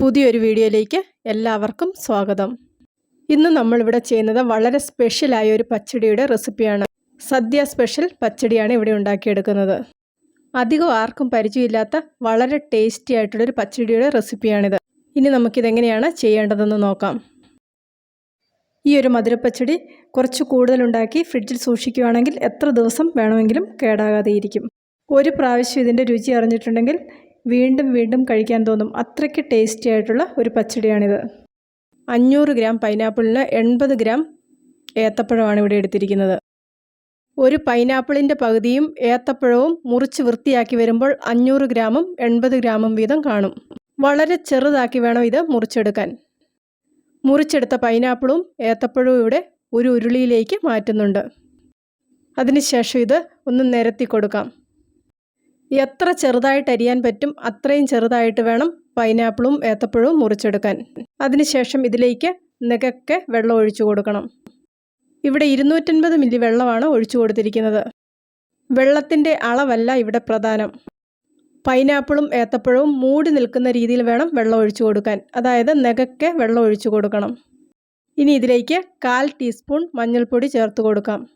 പുതിയൊരു വീഡിയോയിലേക്ക് എല്ലാവർക്കും സ്വാഗതം. ഇന്ന് നമ്മളിവിടെ ചെയ്യുന്നത് വളരെ സ്പെഷ്യലായ ഒരു പച്ചടിയുടെ റെസിപ്പിയാണ് സദ്യ സ്പെഷ്യൽ പച്ചടിയാണ് ഇവിടെ ഉണ്ടാക്കിയെടുക്കുന്നത്. അധികം ആർക്കും പരിചയമില്ലാത്ത വളരെ ടേസ്റ്റി ആയിട്ടുള്ളൊരു പച്ചടിയുടെ റെസിപ്പിയാണിത് ഇനി നമുക്കിതെങ്ങനെയാണ് ചെയ്യേണ്ടതെന്ന് നോക്കാം. ഈ ഒരു മധുരപ്പച്ചടി കുറച്ച് കൂടുതലുണ്ടാക്കി ഫ്രിഡ്ജിൽ സൂക്ഷിക്കുകയാണെങ്കിൽ എത്ര ദിവസം വേണമെങ്കിലും കേടാകാതെ ഇരിക്കും ഒരു പ്രാവശ്യം ഇതിന്റെ രുചി അറിഞ്ഞിട്ടുണ്ടെങ്കിൽ വീണ്ടും വീണ്ടും കഴിക്കാൻ തോന്നും അത്രയ്ക്ക് ടേസ്റ്റി ആയിട്ടുള്ള ഒരു പച്ചടിയാണിത്. അഞ്ഞൂറ് ഗ്രാം പൈനാപ്പിളിന് എൺപത് ഗ്രാം ഏത്തപ്പഴമാണ് ഇവിടെ എടുത്തിരിക്കുന്നത്. ഒരു പൈനാപ്പിളിന്റെ പകുതിയും ഏത്തപ്പഴവും മുറിച്ച് വൃത്തിയാക്കി വരുമ്പോൾ അഞ്ഞൂറ് ഗ്രാമും എൺപത് ഗ്രാമും വീതം കാണും. വളരെ ചെറുതാക്കി വേണം ഇത് മുറിച്ചെടുക്കാൻ. മുറിച്ചെടുത്ത പൈനാപ്പിളും ഏത്തപ്പഴവും ഇവിടെ ഒരു ഉരുളിയിലേക്ക് മാറ്റുന്നുണ്ട്. അതിനുശേഷം ഇത് ഒന്ന് നിരത്തി കൊടുക്കാം. എത്ര ചെറുതായിട്ട് അരിയാൻ പറ്റും അത്രയും ചെറുതായിട്ട് വേണം പൈനാപ്പിളും ഏത്തപ്പഴവും മുറിച്ചെടുക്കാൻ. അതിനുശേഷം ഇതിലേക്ക് നികക്കെ വെള്ളം ഒഴിച്ചു കൊടുക്കണം. ഇവിടെ ഇരുന്നൂറ്റൻപത് മില്ലി വെള്ളമാണ് ഒഴിച്ചു കൊടുത്തിരിക്കുന്നത്. വെള്ളത്തിന്റെ അളവല്ല ഇവിടെ പ്രധാനം. പൈനാപ്പിളും ഏത്തപ്പഴവും മൂടി നിൽക്കുന്ന രീതിയിൽ വേണം വെള്ളം ഒഴിച്ചു കൊടുക്കാൻ. അതായത് നികക്കെ വെള്ളം ഒഴിച്ചു കൊടുക്കണം. ഇനി ഇതിലേക്ക് കാൽ ടീസ്പൂൺ മഞ്ഞൾപ്പൊടി ചേർത്ത് കൊടുക്കാം.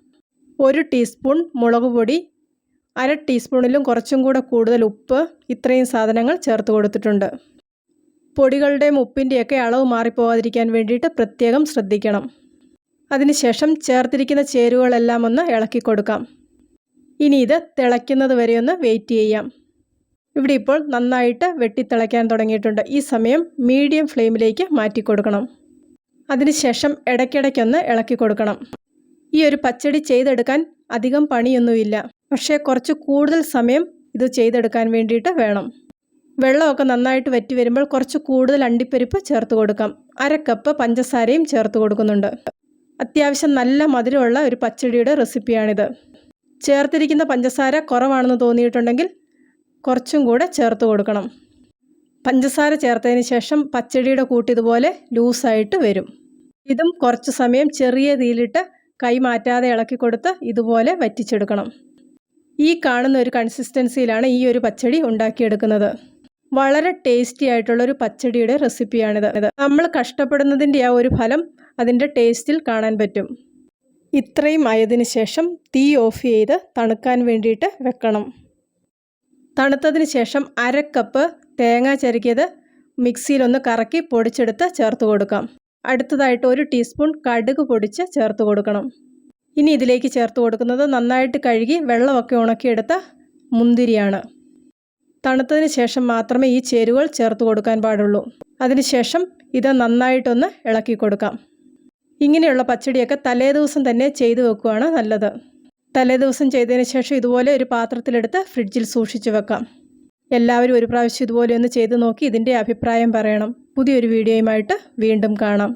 ഒരു ടീസ്പൂൺ മുളക് പൊടി അര ടീസ്പൂണിലും കുറച്ചും കൂടെ കൂടുതൽ ഉപ്പ് ഇത്രയും സാധനങ്ങൾ ചേർത്ത് കൊടുത്തിട്ടുണ്ട്. പൊടികളുടെയും ഉപ്പിന്റെയൊക്കെ അളവ് മാറിപ്പോകാതിരിക്കാൻ വേണ്ടിയിട്ട് പ്രത്യേകം ശ്രദ്ധിക്കണം. അതിനുശേഷം ചേർത്തിരിക്കുന്ന ചേരുവകളെല്ലാം ഒന്ന് ഇളക്കി കൊടുക്കാം. ഇനി ഇത് തിളയ്ക്കുന്നത് വരെ ഒന്ന് വെയിറ്റ് ചെയ്യാം. ഇവിടെ ഇപ്പോൾ നന്നായിട്ട് വെട്ടിത്തിളയ്ക്കാൻ തുടങ്ങിയിട്ടുണ്ട്. ഈ സമയം മീഡിയം ഫ്ലെയിമിലേക്ക് മാറ്റി കൊടുക്കണം. അതിനുശേഷം ഇടയ്ക്കിടയ്ക്കൊന്ന് ഇളക്കി കൊടുക്കണം. ഈ ഒരു പച്ചടി ചെയ്തെടുക്കാൻ അധികം പണിയൊന്നുമില്ല. പക്ഷേ കുറച്ച് കൂടുതൽ സമയം ഇത് ചെയ്തെടുക്കാൻ വേണ്ടിയിട്ട് വേണം. വെള്ളമൊക്കെ നന്നായിട്ട് വറ്റി വരുമ്പോൾ കുറച്ച് കൂടുതൽ അണ്ടിപ്പരിപ്പ് ചേർത്ത് കൊടുക്കാം. അര കപ്പ് പഞ്ചസാരയും ചേർത്ത് കൊടുക്കുന്നുണ്ട്. അത്യാവശ്യം നല്ല മധുരമുള്ള ഒരു പച്ചടിയുടെ റെസിപ്പിയാണിത്. ചേർത്തിരിക്കുന്ന പഞ്ചസാര കുറവാണെന്ന് തോന്നിയിട്ടുണ്ടെങ്കിൽ കുറച്ചും കൂടെ ചേർത്ത് കൊടുക്കണം. പഞ്ചസാര ചേർത്തതിന് ശേഷം പച്ചടിയുടെ കൂട്ട് ഇതുപോലെ ലൂസായിട്ട് വരും. ഇതും കുറച്ച് സമയം ചെറിയ തീയിലിട്ട് കൈ മാറ്റാതെ ഇളക്കി കൊടുത്ത് ഇതുപോലെ വറ്റിച്ചെടുക്കണം. ഈ കാണുന്ന ഒരു കൺസിസ്റ്റൻസിയിലാണ് ഈ ഒരു പച്ചടി ഉണ്ടാക്കിയെടുക്കുന്നത്. വളരെ ടേസ്റ്റി ആയിട്ടുള്ള ഒരു പച്ചടിയുടെ റെസിപ്പിയാണിത് നമ്മൾ കഷ്ടപ്പെടുന്നതിന്റെ ആ ഒരു ഫലം അതിന്റെ ടേസ്റ്റിൽ കാണാൻ പറ്റും. ഇത്രയും ആയതിനു ശേഷം തീ ഓഫ് ചെയ്ത് തണുക്കാൻ വേണ്ടിയിട്ട് വെക്കണം. തണുത്തതിന് ശേഷം അര കപ്പ് തേങ്ങ ചരുക്കിയത് മിക്സിയിലൊന്ന് കറക്കി പൊടിച്ചെടുത്ത് ചേർത്ത് കൊടുക്കാം. അടുത്തതായിട്ട് ഒരു ടീസ്പൂൺ കടുക് പൊടിച്ച് ചേർത്ത് കൊടുക്കണം. ഇനി ഇതിലേക്ക് ചേർത്ത് കൊടുക്കുന്നത് നന്നായിട്ട് കഴുകി വെള്ളമൊക്കെ ഉണക്കിയെടുത്ത മുന്തിരിയാണ്. തണുത്തതിന് ശേഷം മാത്രമേ ഈ ചേരുവകൾ ചേർത്ത് കൊടുക്കാൻ പാടുള്ളൂ. അതിനുശേഷം ഇത് നന്നായിട്ടൊന്ന് ഇളക്കി കൊടുക്കാം. ഇങ്ങനെയുള്ള പച്ചടിയൊക്കെ തലേദിവസം തന്നെ ചെയ്തു വെക്കുകയാണ് നല്ലത്. തലേദിവസം ചെയ്തതിന് ശേഷം ഇതുപോലെ ഒരു പാത്രത്തിലെടുത്ത് ഫ്രിഡ്ജിൽ സൂക്ഷിച്ചു വെക്കാം. എല്ലാവരും ഒരു പ്രാവശ്യം ഇതുപോലെ ഒന്ന് ചെയ്തു നോക്കി ഇതിന്റെ അഭിപ്രായം പറയണം. പുതിയൊരു വീഡിയോയുമായിട്ട് വീണ്ടും കാണാം.